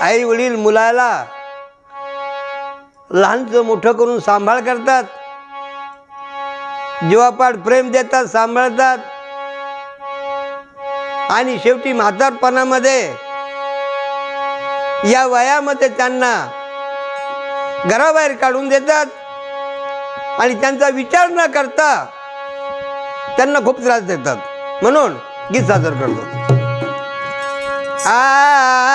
आई वडील मुलाला लहानचं मोठं करून सांभाळ करतात. जीवापाड प्रेम देतात सांभाळतात. आणि शेवटी म्हातारपणामध्ये या वयामध्ये त्यांना घराबाहेर काढून देतात. आणि त्यांचा विचार न करता त्यांना खूप त्रास देतात. म्हणून गीत सादर करतो. आ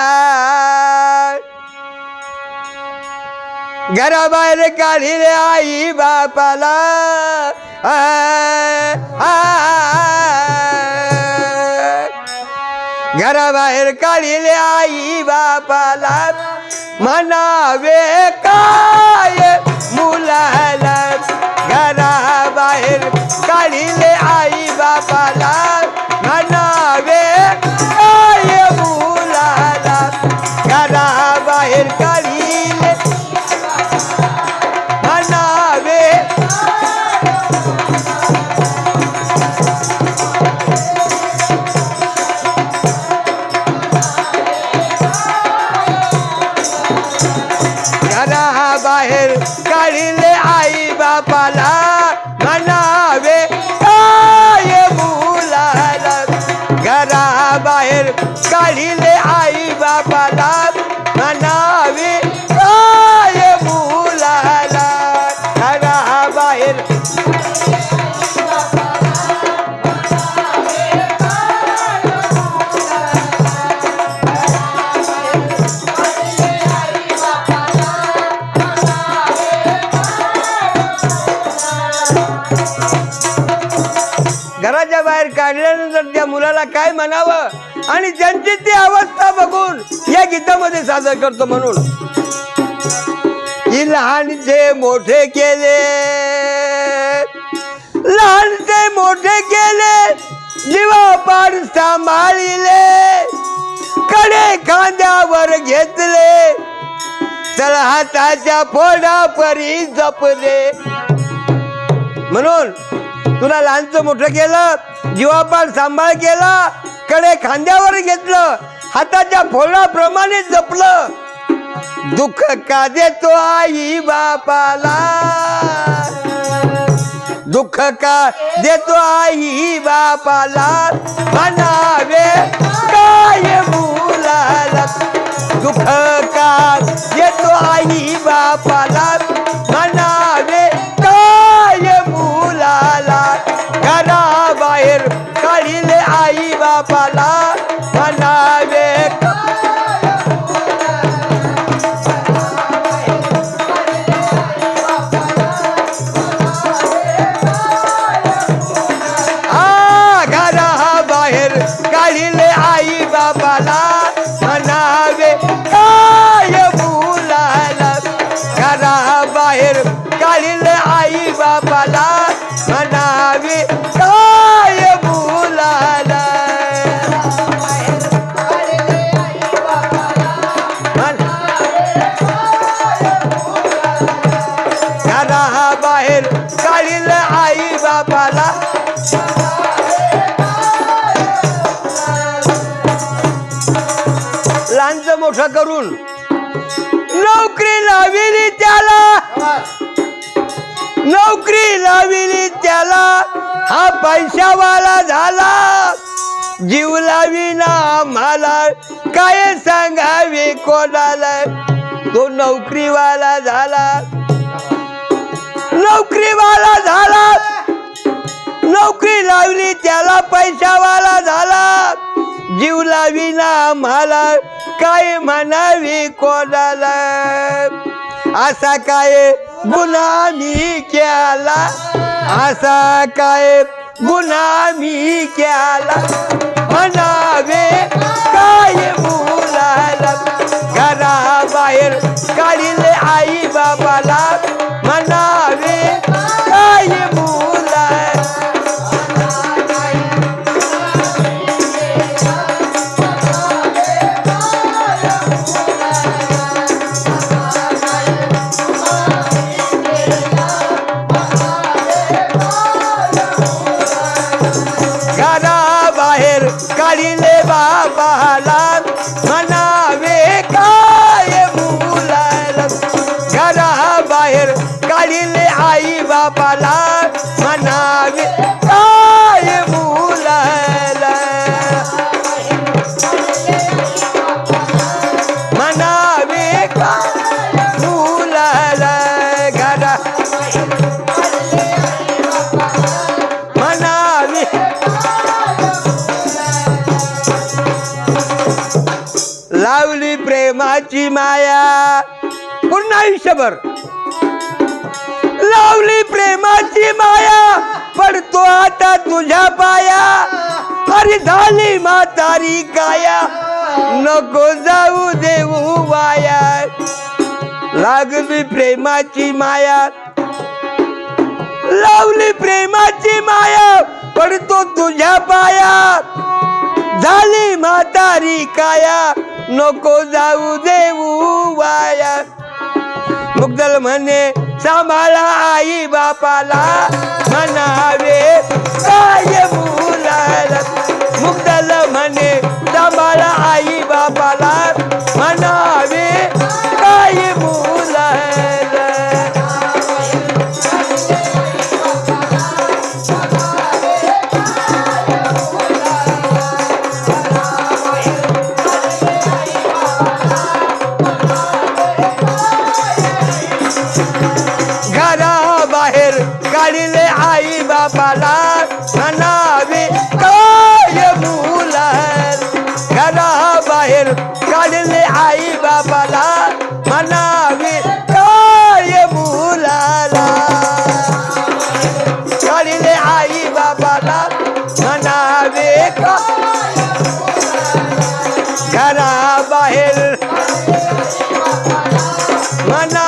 घराबाहेर काढिले आई बापाला. घराबाहेर काढिले आई बापाला. म्हणावे काय मुलाला. घराबाहेर काढिले आई बापाला. बाहेर आई बापाला म्हणावे काय मुलाला घराबाहेर बाहेर काढल्यानंतर त्या मुलाला काय म्हणावं? आणि त्यांची ती अवस्था बघून या गीतामध्ये सादर करतो म्हणून. लहानचे मोठे केले. लहानचे मोठे केले. जीवापाड सांभाळिले. कडे खांद्यावर घेतले. तर हाताच्या फोडा परी जपले. म्हणून तुला लहानचं मोठं केलं जीवापाड सांभाळ केला कडे खांद्यावर घेतलं हाताच्या फोडाप्रमाणे जपलं. दुःख का देतो आई बापाला? दुःख का देतो आई बापाला? म्हणावे काय मुलाला? दुःख का देतो आई बापाला? मोठं करून. नोकरी लाविली त्याला. नोकरी लाविली त्याला. हा पैशावाला झाला. जीव लाविना आम्हाला. काय सांगावे कोणाला? तो नोकरीवाला झाला. नोकरीवाला झाला. नोकरी लावली त्याला पैशावाला. जीव लाविना मला काय म्हणावी कोणाला? असा काय गुन्हा मी केला? असा काय गुन्हा मी केला? म्हणावे काय मुलाला? घराबाहेर काढिले आई बाबाला. म्हणावे घरा बाहेर काढिले बाबाला. म्हणावे काय मुलाला? घरा बाहेर काढिले आई बाबाला. म्हणावे प्रेमाची माया. पुन्हा आयुष्यभर. लावली प्रेमाची माया. पडतो आता तुझ्या पाया. अरे झाली म्हातारी काया. नको जाऊ देऊ वाया. लागली प्रेमाची माया. लावली प्रेमाची माया. पडतो तुझ्या पाया. झाली म्हातारी काया. नको जाऊ देऊ वाया. मुगदल म्हणे सांभाळा आई बापाला. म्हणावे काय मुलाला? मुगदल म्हणे सांभाळा आई बापाला. घराबाहेर काढले आई बाबाला म्हणावे काय मुलाला? काढले आई बाबाला म्हणावे का घरा बाहेर म्हणा